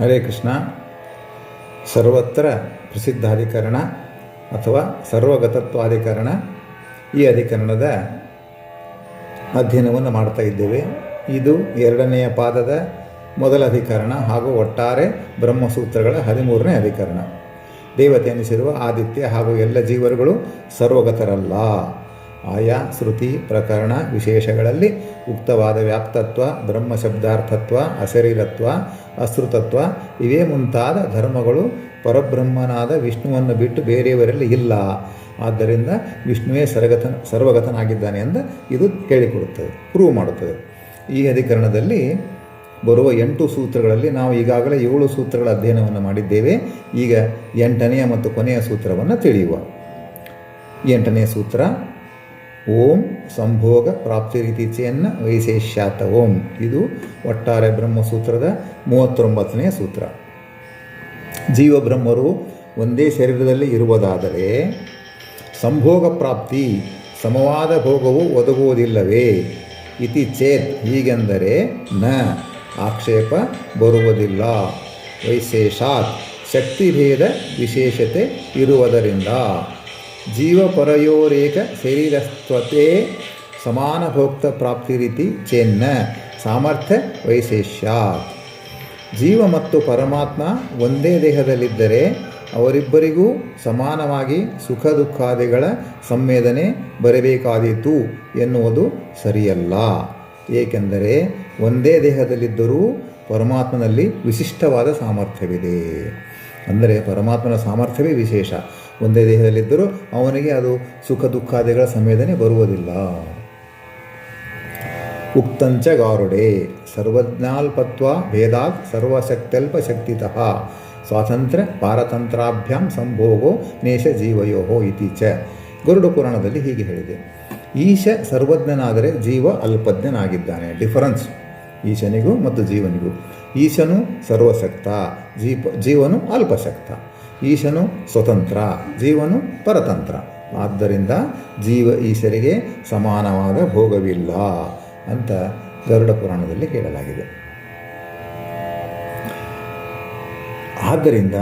ಹರೇ ಕೃಷ್ಣ. ಸರ್ವತ್ರ ಪ್ರಸಿದ್ಧಾಧಿಕರಣ ಅಥವಾ ಸರ್ವಗತತ್ವಾಧಿಕರಣ ಈ ಅಧಿಕರಣದ ಅಧ್ಯಯನವನ್ನು ಮಾಡ್ತಾ ಇದ್ದೇವೆ. ಇದು ಎರಡನೆಯ ಪಾದದ ಮೊದಲ ಅಧಿಕರಣ ಹಾಗೂ ಒಟ್ಟಾರೆ ಬ್ರಹ್ಮಸೂತ್ರಗಳ ಹದಿಮೂರನೇ ಅಧಿಕರಣ. ದೇವತೆ ಎನಿಸಿರುವ ಆದಿತ್ಯ ಹಾಗೂ ಎಲ್ಲ ಜೀವರುಗಳು ಸರ್ವಗತರಲ್ಲ. ಆಯಾ ಶ್ರುತಿ ಪ್ರಕರಣ ವಿಶೇಷಗಳಲ್ಲಿ ಉಕ್ತವಾದ ವ್ಯಾಪ್ತತ್ವ, ಬ್ರಹ್ಮಶಬ್ದಾರ್ಥತ್ವ, ಅಶರೀರತ್ವ ಅಸೃತತ್ವ ಇವೇ ಮುಂತಾದ ಧರ್ಮಗಳು ಪರಬ್ರಹ್ಮನಾದ ವಿಷ್ಣುವನ್ನು ಬಿಟ್ಟು ಬೇರೆಯವರಲ್ಲಿ ಇಲ್ಲ. ಆದ್ದರಿಂದ ವಿಷ್ಣುವೇ ಸರ್ಗತ ಸರ್ವಗತನಾಗಿದ್ದಾನೆ ಎಂದು ಇದು ಹೇಳಿಕೊಡುತ್ತದೆ ಪ್ರೂವ್ ಮಾಡುತ್ತದೆ. ಈ ಅಧಿಕರಣದಲ್ಲಿ ಬರುವ ಎಂಟು ಸೂತ್ರಗಳಲ್ಲಿ ನಾವು ಈಗಾಗಲೇ ಏಳು ಸೂತ್ರಗಳ ಅಧ್ಯಯನವನ್ನು ಮಾಡಿದ್ದೇವೆ. ಈಗ ಎಂಟನೆಯ ಮತ್ತು ಕೊನೆಯ ಸೂತ್ರವನ್ನು ತಿಳಿಯುವ. ಎಂಟನೆಯ ಸೂತ್ರ ಓಂ ಸಂಭೋಗ ಪ್ರಾಪ್ತಿ ರೀತಿಚೆಯನ್ನ ವೈಶೇಷ್ಯಾತ ಓಂ. ಇದು ಒಟ್ಟಾರೆ ಬ್ರಹ್ಮಸೂತ್ರದ ಮೂವತ್ತೊಂಬತ್ತನೆಯ ಸೂತ್ರ. ಜೀವಬ್ರಹ್ಮರು ಒಂದೇ ಶರೀರದಲ್ಲಿ ಇರುವುದಾದರೆ ಸಂಭೋಗ ಪ್ರಾಪ್ತಿ ಸಮವಾದ ಭೋಗವು ಒದಗುವುದಿಲ್ಲವೇ? ಇತಿ ಚೇತ್ ಹೀಗೆಂದರೆ ನ ಆಕ್ಷೇಪ ಬರುವುದಿಲ್ಲ. ವೈಶೇಷಾತ್ ಶಕ್ತಿಭೇದ ವಿಶೇಷತೆ ಇರುವುದರಿಂದ ಜೀವಪರಯೋರೇಕ ಶರೀರಸ್ತ್ವತೆ ಸಮಾನ ಭೋಕ್ತ ಪ್ರಾಪ್ತಿ ರೀತಿ ಚೆನ್ನ. ಸಾಮರ್ಥ್ಯ ವೈಶೇಷ್ಯ. ಜೀವ ಮತ್ತು ಪರಮಾತ್ಮ ಒಂದೇ ದೇಹದಲ್ಲಿದ್ದರೆ ಅವರಿಬ್ಬರಿಗೂ ಸಮಾನವಾಗಿ ಸುಖ ದುಃಖಾದಿಗಳ ಸಂವೇದನೆ ಬರಬೇಕಾದೀತು ಎನ್ನುವುದು ಸರಿಯಲ್ಲ. ಏಕೆಂದರೆ ಒಂದೇ ದೇಹದಲ್ಲಿದ್ದರೂ ಪರಮಾತ್ಮನಲ್ಲಿ ವಿಶಿಷ್ಟವಾದ ಸಾಮರ್ಥ್ಯವಿದೆ. ಅಂದರೆ ಪರಮಾತ್ಮನ ಸಾಮರ್ಥ್ಯವೇ ವಿಶೇಷ. ಒಂದೇ ದೇಹದಲ್ಲಿದ್ದರೂ ಅವನಿಗೆ ಅದು ಸುಖ ದುಃಖಾದಿಗಳ ಸಂವೇದನೆ ಬರುವುದಿಲ್ಲ. ಉಕ್ತಂಚ ಗಾರುಡೆ ಸರ್ವಜ್ಞಾಲ್ಪತ್ವ ಭೇದಾತ್ ಸರ್ವಶಕ್ತ್ಯಲ್ಪ ಶಕ್ತಿತಃ ಸ್ವಾತಂತ್ರ್ಯ ಪಾರತಂತ್ರಾಭ್ಯಾಂ ಸಂಭೋಗೋ ನೇಷ ಜೀವಯೋ ಇತಿ ಚ. ಗರುಡ ಪುರಾಣದಲ್ಲಿ ಹೀಗೆ ಹೇಳಿದೆ. ಈಶ ಸರ್ವಜ್ಞನಾದರೆ ಜೀವ ಅಲ್ಪಜ್ಞನಾಗಿದ್ದಾನೆ. ಡಿಫರೆನ್ಸ್. ಈಶನಿಗೂ ಮತ್ತು ಜೀವನಿಗೂ. ಈಶನು ಸರ್ವಶಕ್ತ, ಜೀಪ, ಜೀವನು ಅಲ್ಪಶಕ್ತ. ಈಶನು ಸ್ವತಂತ್ರ, ಜೀವನು ಪರತಂತ್ರ. ಆದ್ದರಿಂದ ಜೀವ ಈಶರಿಗೆ ಸಮಾನವಾದ ಭೋಗವಿಲ್ಲ ಅಂತ ಗರುಡ ಪುರಾಣದಲ್ಲಿ ಹೇಳಲಾಗಿದೆ ಆದ್ದರಿಂದ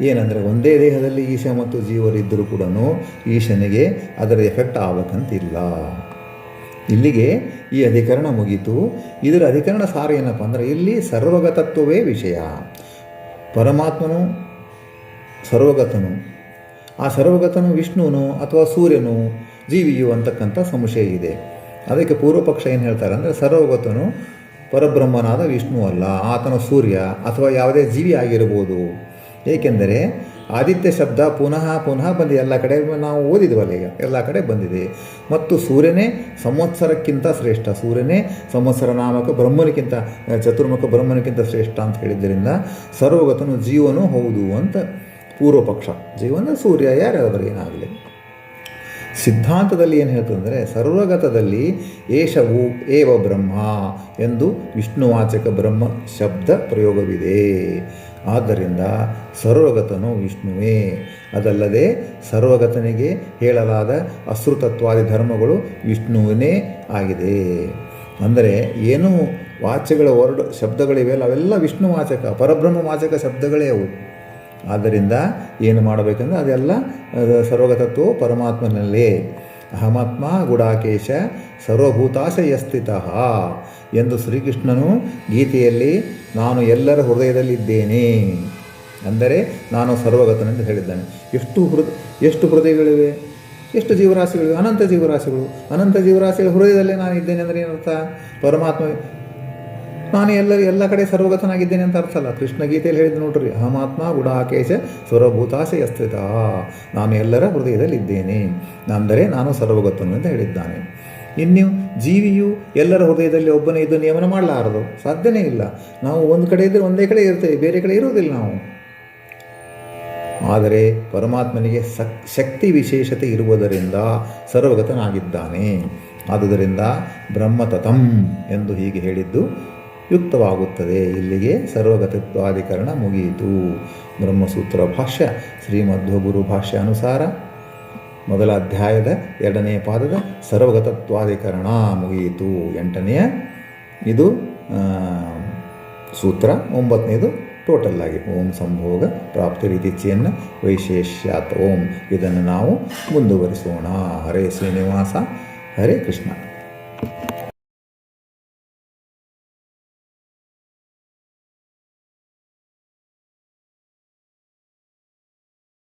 ಏನಂದರೆ ಒಂದೇ ದೇಹದಲ್ಲಿ ಈಶ ಮತ್ತು ಜೀವರಿದ್ದರೂ ಕೂಡ ಈಶನಿಗೆ ಅದರ ಎಫೆಕ್ಟ್ ಆಗಬೇಕಂತಿಲ್ಲ. ಇಲ್ಲಿಗೆ ಈ ಅಧಿಕರಣ ಮುಗಿತು. ಇದರ ಅಧಿಕರಣ ಸಾರ ಏನಪ್ಪ ಅಂದರೆ ಇಲ್ಲಿ ಸರ್ವಗತತ್ವವೇ ವಿಷಯ. ಪರಮಾತ್ಮನು ಸರ್ವಗತನು. ಆ ಸರ್ವಗತನು ವಿಷ್ಣುವನು ಅಥವಾ ಸೂರ್ಯನು ಜೀವಿಯು ಅಂತಕ್ಕಂಥ ಸಂಶಯ ಇದೆ. ಅದಕ್ಕೆ ಪೂರ್ವಪಕ್ಷ ಏನು ಹೇಳ್ತಾರೆ ಅಂದರೆ ಸರ್ವಗತನು ಪರಬ್ರಹ್ಮನಾದ ವಿಷ್ಣು ಅಲ್ಲ, ಆತನ ಸೂರ್ಯ ಅಥವಾ ಯಾವುದೇ ಜೀವಿ ಆಗಿರ್ಬೋದು. ಏಕೆಂದರೆ ಆದಿತ್ಯ ಶಬ್ದ ಪುನಃ ಪುನಃ ಬಂದಿದೆ. ಎಲ್ಲ ಕಡೆ ನಾವು ಓದಿದ್ವಲ್ಲ ಈಗ, ಎಲ್ಲ ಕಡೆ ಬಂದಿದೆ. ಮತ್ತು ಸೂರ್ಯನೇ ಸಂವತ್ಸರಕ್ಕಿಂತ ಶ್ರೇಷ್ಠ, ಸೂರ್ಯನೇ ಸಂವತ್ಸರ ನಾಮಕ ಬ್ರಹ್ಮನಿಗಿಂತ, ಚತುರ್ಮುಖ ಬ್ರಹ್ಮನಿಗಿಂತ ಶ್ರೇಷ್ಠ ಅಂತ ಹೇಳಿದ್ದರಿಂದ ಸರ್ವಗತನು ಜೀವನು ಹೌದು ಅಂತ ಪೂರ್ವ ಪಕ್ಷ. ಜೀವನ ಸೂರ್ಯ ಯಾರಾದರೂ ಏನಾಗಲಿ. ಸಿದ್ಧಾಂತದಲ್ಲಿ ಏನು ಹೇಳ್ತಂದರೆ ಸರ್ವಗತದಲ್ಲಿ ಏಷವು ಏವ ಬ್ರಹ್ಮ ಎಂದು ವಿಷ್ಣುವಾಚಕ ಬ್ರಹ್ಮ ಶಬ್ದ ಪ್ರಯೋಗವಿದೆ. ಆದ್ದರಿಂದ ಸರ್ವಗತನು ವಿಷ್ಣುವೇ. ಅದಲ್ಲದೆ ಸರ್ವಗತನಿಗೆ ಹೇಳಲಾದ ಅಸೃತತ್ವಾದಿ ಧರ್ಮಗಳು ವಿಷ್ಣುವಿನೇ ಆಗಿದೆ. ಅಂದರೆ ಏನು ವಾಚ್ಯಗಳ ವರ್ಡ್ ಶಬ್ದಗಳಿವೆ, ಅವೆಲ್ಲ ವಿಷ್ಣು ವಾಚಕ, ಪರಬ್ರಹ್ಮ ವಾಚಕ ಶಬ್ದಗಳೇ ಅವು. ಆದ್ದರಿಂದ ಏನು ಮಾಡಬೇಕಂದ್ರೆ ಅದೆಲ್ಲ ಸರ್ವಗತತ್ವವು ಪರಮಾತ್ಮನಲ್ಲೇ. ಅಹಮಾತ್ಮ ಗುಡಾಕೇಶ ಸರ್ವಭೂತಾಶಯಸ್ಥಿತ ಎಂದು ಶ್ರೀಕೃಷ್ಣನು ಗೀತೆಯಲ್ಲಿ, ನಾನು ಎಲ್ಲರ ಹೃದಯದಲ್ಲಿದ್ದೇನೆ. ಅಂದರೆ ನಾನು ಸರ್ವಗತನೆಂದು ಹೇಳಿದ್ದಾನೆ. ಎಷ್ಟು ಹೃದ, ಎಷ್ಟು ಹೃದಯಗಳಿವೆ? ಎಷ್ಟು ಜೀವರಾಶಿಗಳಿವೆ? ಅನಂತ ಜೀವರಾಶಿಗಳು. ಅನಂತ ಜೀವರಾಶಿಗಳ ಹೃದಯದಲ್ಲೇ ನಾನು ಇದ್ದೇನೆ ಅಂದರೆ ಏನರ್ಥ? ಪರಮಾತ್ಮ ನಾನು ಎಲ್ಲರೂ, ಎಲ್ಲ ಕಡೆ ಸರ್ವಗತನಾಗಿದ್ದೇನೆ ಅಂತ ಅರ್ಥ ಅಲ್ಲ ಕೃಷ್ಣ ಗೀತೆಯಲ್ಲಿ ಹೇಳಿದ್ದು ನೋಡ್ರಿ, ಅಹಮಾತ್ಮ ಗುಡಾಕೇಶ ಸ್ವರಭೂತಾಶೆ ಸ್ಥಿತ ನಾನು ಎಲ್ಲರ ಹೃದಯದಲ್ಲಿದ್ದೇನೆ. ಅಂದರೆ ನಾನು ಸರ್ವಗತನು ಅಂತ ಹೇಳಿದ್ದಾನೆ. ಇನ್ನು ಜೀವಿಯು ಎಲ್ಲರ ಹೃದಯದಲ್ಲಿ ಒಬ್ಬನೇ ಇದ್ದು ನಿಯಮನ ಮಾಡಲಾರದು. ಸಾಧ್ಯನೇ ಇಲ್ಲ. ನಾವು ಒಂದು ಕಡೆ ಇದ್ದರೆ ಒಂದೇ ಕಡೆ ಇರ್ತೇವೆ, ಬೇರೆ ಕಡೆ ಇರುವುದಿಲ್ಲ ನಾವು. ಆದರೆ ಪರಮಾತ್ಮನಿಗೆ ಸಕ್, ಶಕ್ತಿ ವಿಶೇಷತೆ ಇರುವುದರಿಂದ ಸರ್ವಗತನಾಗಿದ್ದಾನೆ. ಆದುದರಿಂದ ಬ್ರಹ್ಮತತಂ ಎಂದು ಹೀಗೆ ಹೇಳಿದ್ದು ಯುಕ್ತವಾಗುತ್ತದೆ. ಇಲ್ಲಿಗೆ ಸರ್ವಗತತ್ವಾಧಿಕರಣ ಮುಗಿಯಿತು. ಬ್ರಹ್ಮಸೂತ್ರ ಭಾಷ್ಯ ಶ್ರೀಮಧ್ವಗುರು ಭಾಷ್ಯ ಅನುಸಾರ ಮೊದಲ ಅಧ್ಯಾಯದ ಎರಡನೆಯ ಪಾದದ ಸರ್ವಗತತ್ವಾಧಿಕರಣ ಮುಗಿಯಿತು. ಎಂಟನೆಯ, ಇದು ಸೂತ್ರ ಒಂಬತ್ತನೇದು ಟೋಟಲ್ ಆಗಿ. ಓಂ ಸಂಭೋಗ ಪ್ರಾಪ್ತಿ ರೀತಿಯನ್ನು ವೈಶೇಷ್ಯಾತ್ ಓಂ. ಇದನ್ನು ನಾವು ಮುಂದುವರಿಸೋಣ. ಹರೇ ಶ್ರೀನಿವಾಸ, ಹರೇ ಕೃಷ್ಣ.